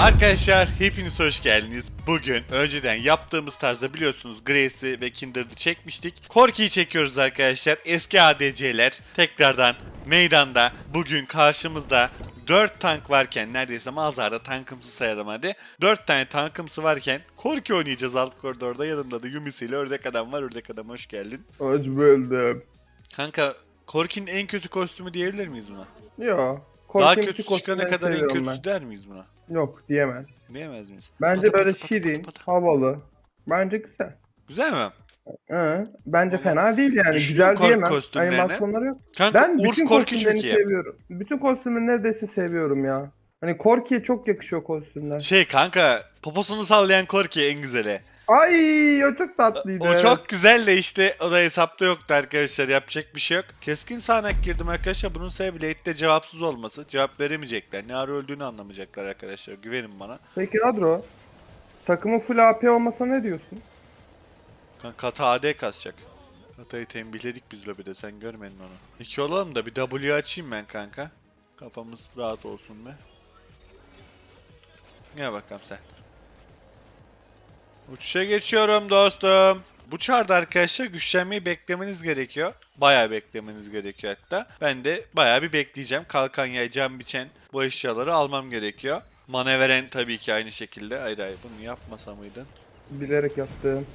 Arkadaşlar hepiniz hoş geldiniz. Bugün önceden yaptığımız tarzda biliyorsunuz Grace'i ve Kindred'ı çekmiştik. Korki'yi çekiyoruz arkadaşlar. Eski ADC'ler tekrardan meydanda. Bugün karşımızda 4 tank varken neredeyse mağazada tankımsı sayalım hadi. 4 tane tankımsı varken Korki oynayacağız alt koridorda. Yanında da Yumisi ile Ördek Adam var. Ördek Adam hoş geldin. Hoş buldum. Kanka Korki'nin en kötü kostümü diyebilir miyiz buna? Yo. Daha kötü çıkana kadar en kötüsü der miyiz buna? ben. Yok diyemez. Diyemez miyiz? Bence Pata böyle pata şirin, pata pata. havalı. Bence güzel. Güzel mi? Hı, bence fena değil yani. düşünün Güzel diyemem. Animasyonları yok. Kanka Ben Urf bütün Korki kostümlerini iyi. seviyorum. Bütün kostümleri neredeyse seviyorum ya. Hani Korki'ye çok yakışıyor kostümler. Şey kanka poposunu sallayan Korki en güzeli. Ay o çok tatlıydı. O çok güzel de işte o da hesapta yoktu arkadaşlar yapacak bir şey yok. Keskin sağanak girdim arkadaşlar bunun sebebi late'de cevapsız olması. Cevap veremeyecekler. Ne ara öldüğünü anlamayacaklar arkadaşlar güvenin bana. Peki Adro. Takımı full AP olmasa ne diyorsun? Kanka kata AD kasacak. Katayı tembihledik biz lobide sen görmedin onu. İki olalım da bir W açayım ben kanka. Kafamız rahat olsun be. Gel bakalım sen. Uçuşa geçiyorum dostum. Bu çarda arkadaşlar güçlenmeyi beklemeniz gerekiyor. Bayağı beklemeniz gerekiyor hatta. Ben de bayağı bir bekleyeceğim. Kalkan yay, cam biçen bu eşyaları almam gerekiyor. Maneveren tabii ki aynı şekilde. Hayır hayır bunu yapmasa mıydın? Bilerek yaptım.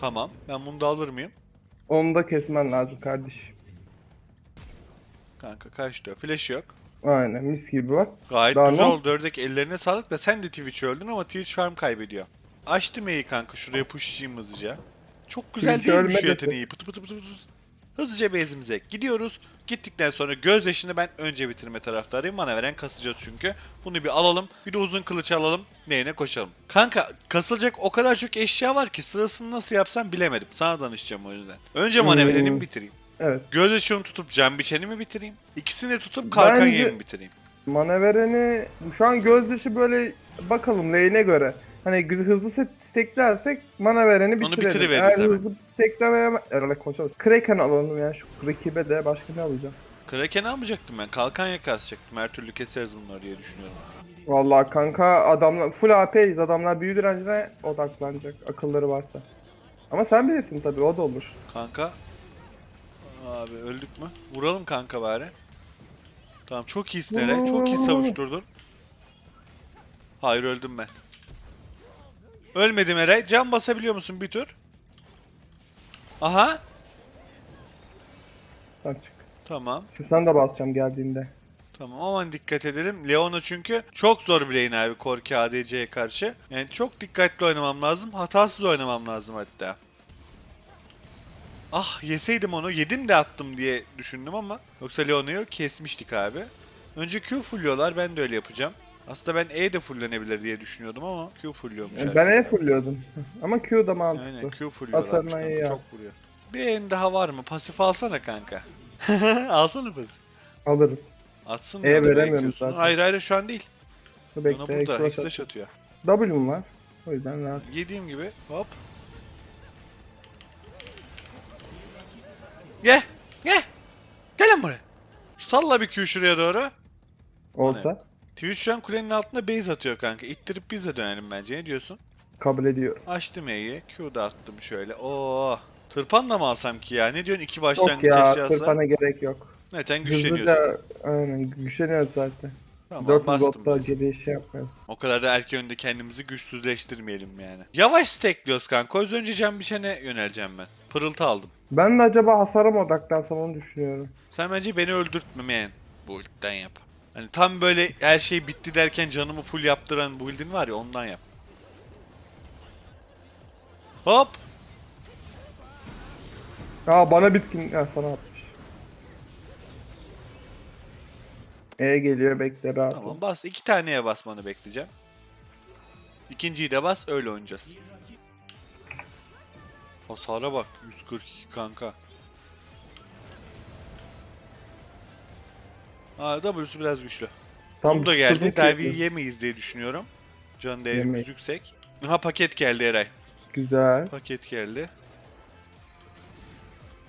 Tamam. Ben bunu da alır mıyım? Onu da kesmen lazım kardeş. Kanka kaç diyor? Flash yok. Aynen mis gibi bak. Gayet Daha güzel ne? oldu ördek ellerine sağlık da sen de Twitch öldün ama Twitch farm kaybediyor. Açtım E'yi kanka şuraya pushlayayım hızlıca. Çok güzel Twitch değil mi şu yeteneği? Pıtı pıtı pıtı pıtı. Hızlıca base'imize gidiyoruz. Gittikten sonra gözyaşını ben önce bitirme taraftarıyım. Bana veren kasacağız çünkü. Bunu bir alalım. Bir de uzun kılıç alalım. Neyine koşalım. Kanka kasılacak o kadar çok eşya var ki sırasını nasıl yapsam bilemedim. Sana danışacağım o yüzden. Önce manevreni Hmm. bitireyim? Evet. Gözyaşını tutup can biçeni mi bitireyim? İkisini tutup kalkan Bence- mi bitireyim? Manevreni şu an göz dışı böyle bakalım lane'e göre. Hani hızlı teklersek Manavereni Onu bitirelim. bitiriveriz Eğer hemen. hızlı teklemeye... Erle koşalım. Kraken alalım yani şu rakibe de başka ne alacağım? Kraken almayacaktım ben. Kalkan yakasacaktım. Her türlü keseriz bunları diye düşünüyorum. Vallahi kanka adamlar full AP'yiz. Adamlar büyü direncine odaklanacak akılları varsa. Ama sen bilirsin tabii o da olur. Kanka. Abi öldük mü? Vuralım kanka bari. Tamam çok iyisin Eray. Çok iyi savuşturdun. Hayır öldüm ben. Ölmedim Eray. Can basabiliyor musun bir tur? Aha. Çık. Tamam. Şu sen de basacağım geldiğinde. Tamam aman dikkat edelim. Leona çünkü çok zor bir lane abi Korki ADC'ye karşı. Yani çok dikkatli oynamam lazım. Hatasız oynamam lazım hatta. Ah yeseydim onu yedim de attım diye düşündüm ama. Yoksa Leona'yı kesmiştik abi. Önce Q fulluyorlar ben de öyle yapacağım. Aslında ben E de fullenebilir diye düşünüyordum ama Q fulluyormuş. Yani ben E fulluyordum. Ama Q da mantıklı. Aynen Q fulluyorlar. Hasarına iyi ya. Çok vuruyor. Bir en daha var mı? Pasif alsana kanka. alsana pasif. Alırız. Atsın E ya da veremiyorum zaten. Hayır hayır şu an değil. Bekle. burada cross Hexdash at- atıyor. W'm var. O yüzden rahat. Yediğim gibi hop. Gel. Gel. Gel lan buraya. Salla bir Q şuraya doğru. Olsa Twitch şu an kulenin altında base atıyor kanka. İttirip biz de dönelim bence. Ne diyorsun? kabul ediyorum. Açtım E'yi. Q da attım şöyle. Oo. Tırpanla mı alsam ki ya? Ne diyorsun? İki Yok başlangıç ya eşyası. tırpana gerek yok. Zaten güçleniyorsun. Hızlıca aynen güçleniyoruz zaten. Tamam 400 bastım. geri şey yapmayalım. O kadar da erken önde kendimizi güçsüzleştirmeyelim yani. Yavaş stackliyoruz kanka. Yüzden önce can biçene yöneleceğim ben. Pırıltı aldım. Ben de acaba hasara mı odaklansam onu düşünüyorum. Sen bence beni öldürtmemeyen bu ilkten yap. Hani tam böyle her şey bitti derken canımı full yaptıran bu build'in var ya ondan yap. Hop. Aa bana bitkin ya sana atmış. E geliyor bekle rahat. Tamam bas. iki taneye basmanı bekleyeceğim. İkinciyi de bas öyle oynayacağız. Hasara bak. 142 kanka. Aa W'su biraz güçlü. Tam Tam da geldi. Dive'yi yemeyiz diye düşünüyorum. Can değerimiz Yemeyiz. yüksek. Ha paket geldi Eray. Güzel. Paket geldi.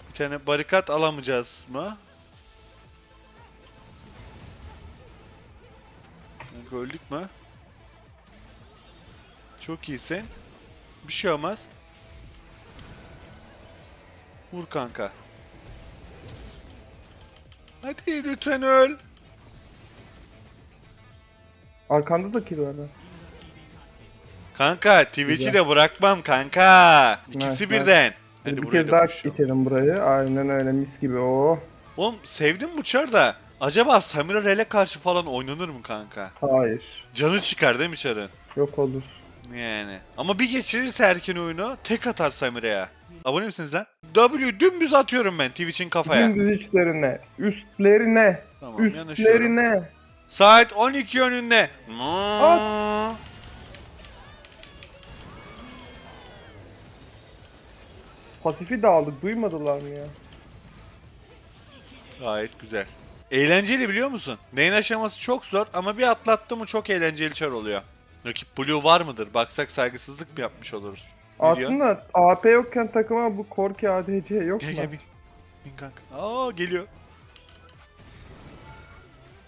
Bir tane barikat alamayacağız mı? Öldük mü? Çok iyisin. Bir şey olmaz. Vur kanka. Hadi lütfen öl. Arkanda da kill var. ha. Kanka Twitch'i de bırakmam kanka. İkisi Nice, birden. Bir Hadi buraya kez da daha koşalım. geçelim burayı. Aynen öyle mis gibi o. Oğlum sevdim bu çar da. Acaba Samira Rel'e karşı falan oynanır mı kanka? Hayır. Canı çıkar değil mi çarın? Yok olur. Yani. Ama bir geçirirse erken oyunu tek atar Samira'ya. Abone misiniz lan? W dümdüz atıyorum ben Twitch'in kafaya. Dümdüz içlerine. Üstlerine. Tamam yanaşıyorum. Üstlerine. Saat 12 yönünde. Pasifi de aldık. Duymadılar mı ya? Gayet güzel. Eğlenceli biliyor musun? Neyin aşaması çok zor ama bir atlattı mı çok eğlenceli çar oluyor. Rakip Blue var mıdır? Baksak saygısızlık mı yapmış oluruz? Ne diyor? Aslında AP yokken takıma bu Korki ADC yok Gel mu? gel bin. Bin kanka. Aa geliyor.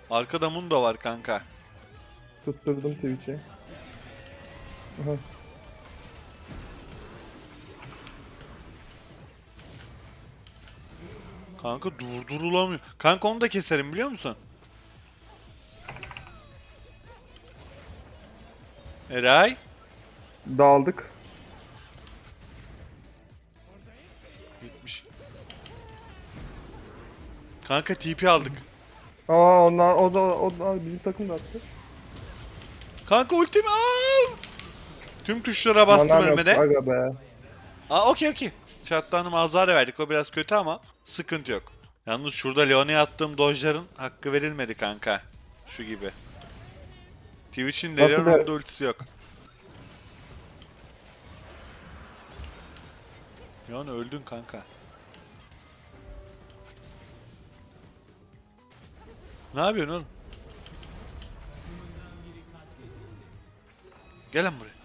Arkada Mundo var kanka. Tutturdum Twitch'e. Kanka durdurulamıyor. Kanka onu da keserim biliyor musun? Eray. Dağıldık. Gitmiş. Kanka TP aldık. Aa onlar o da o da bizim takım da attı. Kanka ultimi al. Tüm tuşlara bastım Manam yok, ölmede. Aga be. Aa okey okey. Çatlanım azar verdik. O biraz kötü ama sıkıntı yok. Yalnız şurada Leona'ya attığım dojların hakkı verilmedi kanka. Şu gibi. Twitch'in da ultisi yok. Leona öldün kanka. Ne yapıyorsun oğlum? Gel lan buraya.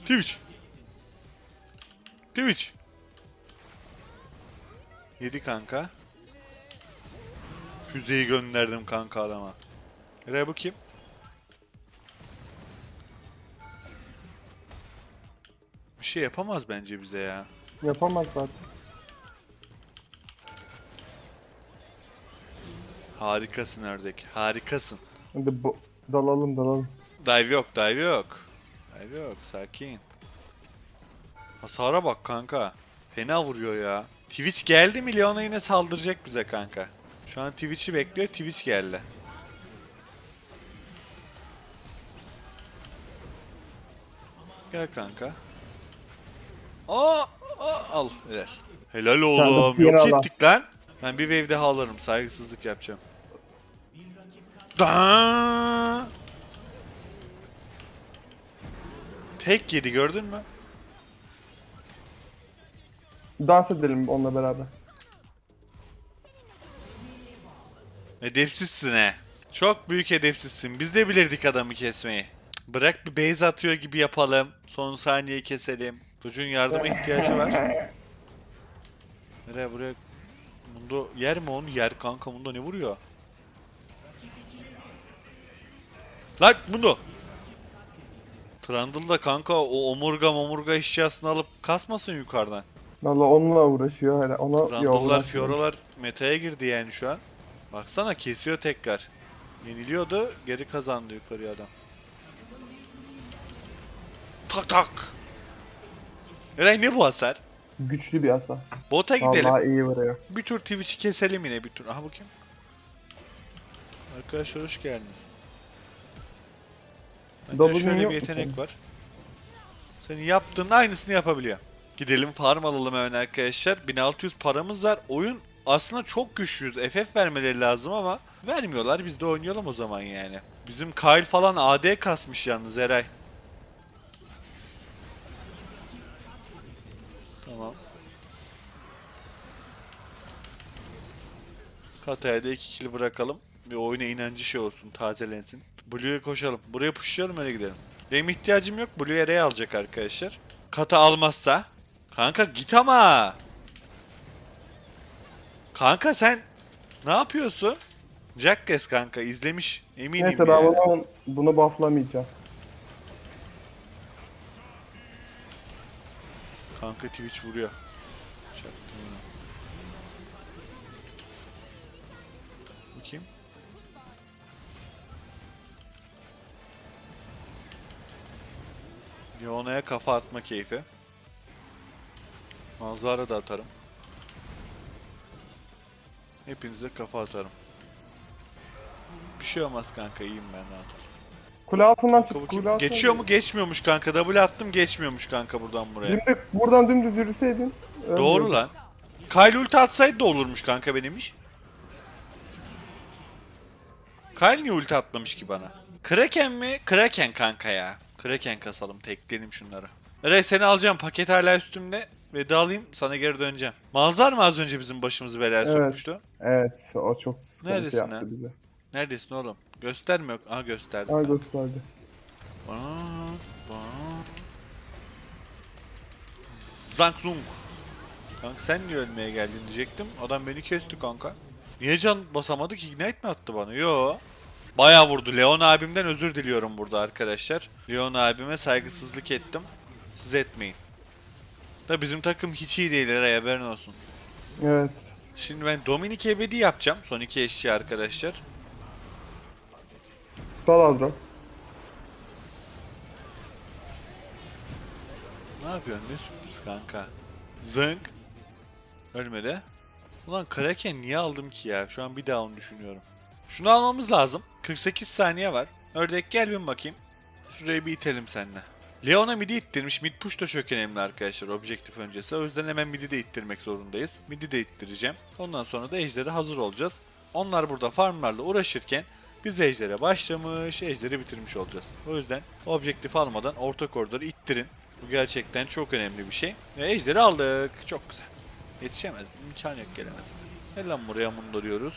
Twitch. Twitch. Yedi kanka. Füzeyi gönderdim kanka adama. Nereye bu kim? Bir şey yapamaz bence bize ya. Yapamaz zaten. Harikasın ördek. Harikasın. Hadi bu, dalalım dalalım. Dive yok, dive yok. Dive yok, sakin. Hasara bak kanka. Fena vuruyor ya. Twitch geldi mi Leona yine saldıracak bize kanka. Şu an Twitch'i bekliyor, Twitch geldi. Gel kanka. Aa, aa, al helal. Helal oğlum. Yok ettik lan. Ben bir wave daha alırım. Saygısızlık yapacağım. Da. Tek yedi gördün mü? Dans edelim onunla beraber. Edepsizsin he. Çok büyük edepsizsin. Biz de bilirdik adamı kesmeyi. Bırak bir base atıyor gibi yapalım. Son saniye keselim. Çocuğun yardıma ihtiyacı var. Nereye buraya? Mundo yer mi onu? Yer kanka Mundo ne vuruyor? Lan Mundo! Trundle da kanka o omurga omurga eşyasını alıp kasmasın yukarıdan. Valla onunla uğraşıyor hala. Ona yok. Randall'lar, Fiora'lar meta'ya girdi yani şu an. Baksana kesiyor tekrar. Yeniliyordu, geri kazandı yukarıya adam. Tak tak. Eray ne bu hasar? Güçlü bir asa. Bota gidelim. Vallahi iyi vuruyor. Bir tur Twitch'i keselim yine bir tur. Aha bu kim? Arkadaşlar hoş geldiniz. Bende W'nin şöyle yok bir mu yetenek senin? var. Senin yaptığın aynısını yapabiliyor. Gidelim farm alalım hemen arkadaşlar. 1600 paramız var. Oyun aslında çok güçlüyüz. FF vermeleri lazım ama vermiyorlar. Biz de oynayalım o zaman yani. Bizim Kyle falan AD kasmış yalnız Eray. Tamam. Kataya da 2 kill bırakalım. Bir oyuna inancı şey olsun, tazelensin. Blue'ya koşalım. Buraya pushlayalım öyle gidelim. Benim ihtiyacım yok. Blue Array alacak arkadaşlar. Kata almazsa. Kanka git ama. Kanka sen ne yapıyorsun? Jackes kanka izlemiş eminim Neyse ya. ben bunu, bunu bufflamayacağım. Kanka Twitch vuruyor. Çaktım onu. Kim? Leona'ya kafa atma keyfi. Manzara da atarım. Hepinize kafa atarım. Bir şey olmaz kanka iyiyim ben rahat ol. Kule altından çık. Kule altından Geçiyor mu? Geçmiyormuş kanka. W attım geçmiyormuş kanka buradan buraya. Dümdüz, buradan dümdüz yürüseydin. Doğru lan. Kyle ulti atsaydı da olurmuş kanka benim iş. Kyle niye ulti atmamış ki bana? Kraken mi? Kraken kanka ya. Kraken kasalım tekleyelim şunları. Eray seni alacağım paket hala üstümde. Veda alayım sana geri döneceğim. Malzar mı az önce bizim başımızı belaya Evet. sokmuştu? Evet o çok Neredesin yaptı lan? bize. Neredesin oğlum? Göstermiyor. Aha gösterdi. Ay gösterdi. Bak, bak. Zangzung. Kanka sen niye ölmeye geldin diyecektim. Adam beni kesti kanka. Niye can basamadık? Ignite mi attı bana? Yo. Baya vurdu. Leon abimden özür diliyorum burada arkadaşlar. Leon abime saygısızlık ettim. Siz etmeyin. Da bizim takım hiç iyi değil Eray haberin olsun. Evet. Şimdi ben Dominik Ebedi yapacağım. Son iki eşya arkadaşlar. Sal Adro. Ne yapıyorsun? Ne sürpriz kanka? Zınk. Ölmedi. Ulan Kraken niye aldım ki ya? Şu an bir daha onu düşünüyorum. Şunu almamız lazım. 48 saniye var. Ördek gel bir bakayım. Şurayı bir itelim seninle. Leon'a midi ittirmiş. Mid push da çok önemli arkadaşlar objektif öncesi. O yüzden hemen midi de ittirmek zorundayız. Midi de ittireceğim. Ondan sonra da ejdere hazır olacağız. Onlar burada farmlarla uğraşırken biz ejdere başlamış, ejderi bitirmiş olacağız. O yüzden objektif almadan orta koridoru ittirin. Bu gerçekten çok önemli bir şey. Ve ejderi aldık. Çok güzel. Yetişemez. İmkan yok gelemez. Gel lan buraya mundo diyoruz.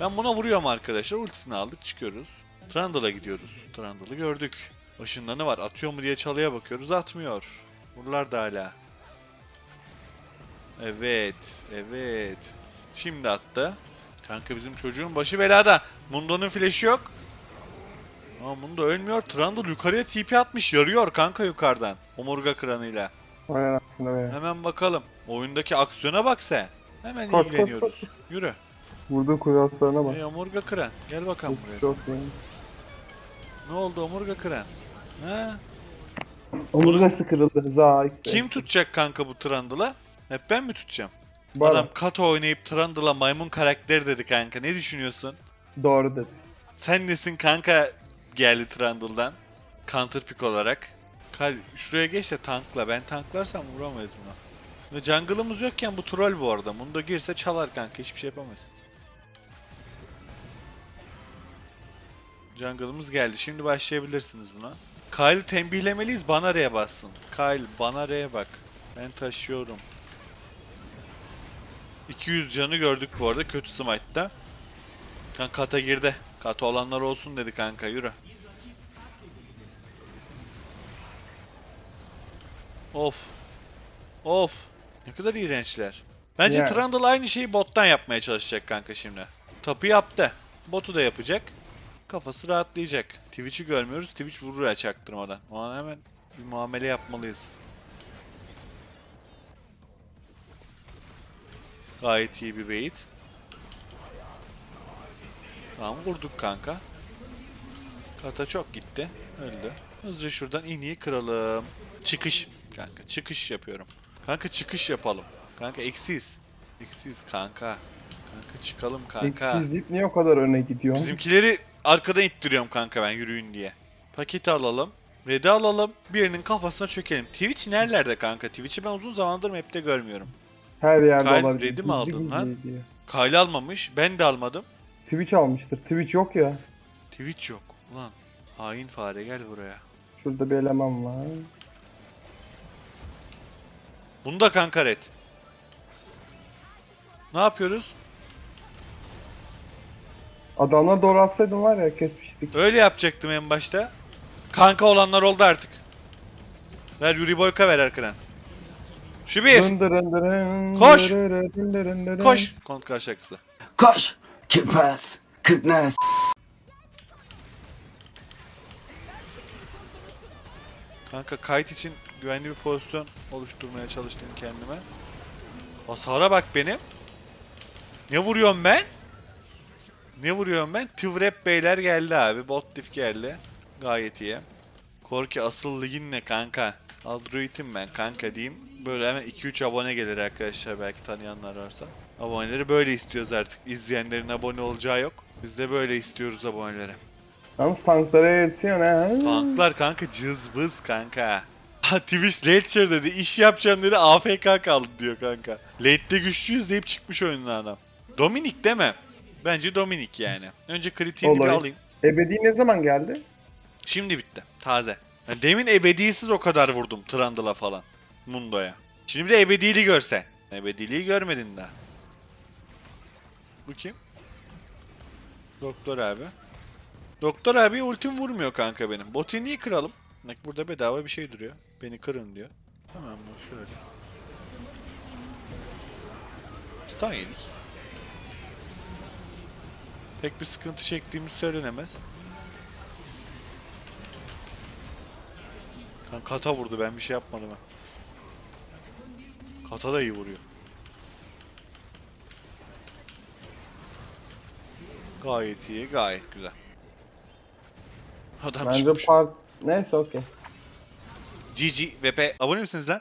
Ben buna vuruyorum arkadaşlar. Ultisini aldık çıkıyoruz. Trundle'a gidiyoruz. Trundle'ı gördük. Işınlanı var. Atıyor mu diye çalıya bakıyoruz. Atmıyor. Buralar da hala. Evet. Evet. Şimdi attı. Kanka bizim çocuğun başı belada. Mundo'nun flash'i yok. Ama Mundo ölmüyor. Trundle yukarıya TP atmış. Yarıyor kanka yukarıdan. Omurga kranıyla. Aynen aslında be. Hemen bakalım. Oyundaki aksiyona bak sen. Hemen ilgileniyoruz. Yürü. Vurduğu altlarına bak. Ey omurga kıran. Gel bakalım buraya. çok iyi. Ne oldu omurga kıran? Ha? Omurgası kırıldı. Za. Kim tutacak kanka bu Trundle'ı? Hep ben mi tutacağım? Bana. Adam Kato oynayıp Trundle'a maymun karakteri dedi kanka. Ne düşünüyorsun? Doğru dedi. Sen nesin kanka geldi Trundle'dan? Counter pick olarak. Kal şuraya geç de tankla. Ben tanklarsam vuramayız buna. Jungle'ımız yokken bu troll bu arada. Bunu da girse çalar kanka. Hiçbir şey yapamayız. Jungle'ımız geldi. Şimdi başlayabilirsiniz buna. Kyle tembihlemeliyiz bana R'ye bassın. Kyle bana R'ye bak. Ben taşıyorum. 200 canı gördük bu arada kötü smite'da. Kan kata girdi. Kata olanlar olsun dedi kanka yürü. Of. Of. Ne kadar iğrençler. Bence Ya. Trundle aynı şeyi bottan yapmaya çalışacak kanka şimdi. Tapu yaptı. Botu da yapacak. Kafası rahatlayacak. Twitch'i görmüyoruz. Twitch vurur ya çaktırmadan. O an hemen bir muamele yapmalıyız. Gayet iyi bir bait. Tamam vurduk kanka. Kata çok gitti. Öldü. Hızlıca şuradan iniyi kıralım. Çıkış. Kanka çıkış yapıyorum. Kanka çıkış yapalım. Kanka eksiz. Eksiz kanka. Kanka çıkalım kanka. İşsizlik niye o kadar öne gidiyor? Bizimkileri arkadan ittiriyorum kanka ben yürüyün diye. Paketi alalım. Red'i alalım. Birinin kafasına çökelim. Twitch nerelerde kanka? Twitch'i ben uzun zamandır map'te görmüyorum. Her yerde Kyle, olabilir. ready mi aldın lan? Kyle almamış. Ben de almadım. Twitch almıştır. Twitch yok ya. Twitch yok. Ulan hain fare gel buraya. Şurada bir eleman var. Bunda kanka red. Ne yapıyoruz? Adamlar doğru atsaydın var ya kesmiştik. Öyle yapacaktım en başta. Kanka olanlar oldu artık. Ver Yuri Boyka ver arkadan. Şu bir. Koş. Koş. Kontkar şarkısı. Koş! Kipes! Kıtnes! Kanka kayıt için güvenli bir pozisyon oluşturmaya çalıştım kendime. Hasara bak benim. Ne vuruyorum ben? Ne vuruyorum ben? Tivrep beyler geldi abi. Bot diff geldi. Gayet iyi. Korki asıl ligin ne kanka? Android'im ben kanka diyeyim. Böyle hemen 2-3 abone gelir arkadaşlar belki tanıyanlar varsa. Aboneleri böyle istiyoruz artık. İzleyenlerin abone olacağı yok. Biz de böyle istiyoruz aboneleri. Yalnız tanklara yetişiyor ne? Tanklar kanka cızbız kanka. Twitch share dedi. iş yapacağım dedi. AFK kaldı diyor kanka. Late'de güçlüyüz deyip çıkmış oyundan adam. Dominik değil mi? Bence Dominik yani. Önce kritiğini bir Olay. alayım. Ebedi ne zaman geldi? Şimdi bitti. Taze. Ya demin ebedisiz o kadar vurdum Trundle'a falan. Mundo'ya. Şimdi bir de ebedili görsen. Ebediliği görmedin daha. Bu kim? Doktor abi. Doktor abi ultim vurmuyor kanka benim. Botini'yi kıralım. Bak burada bedava bir şey duruyor. Beni kırın diyor. Tamam mı? Şöyle. Stun yedik. Pek bir sıkıntı çektiğimiz söylenemez. Kan kata vurdu ben bir şey yapmadım ha. Kata da iyi vuruyor. Gayet iyi, gayet güzel. Adam Bence çıkmış. part... Neyse okey. GG VP abone misiniz lan?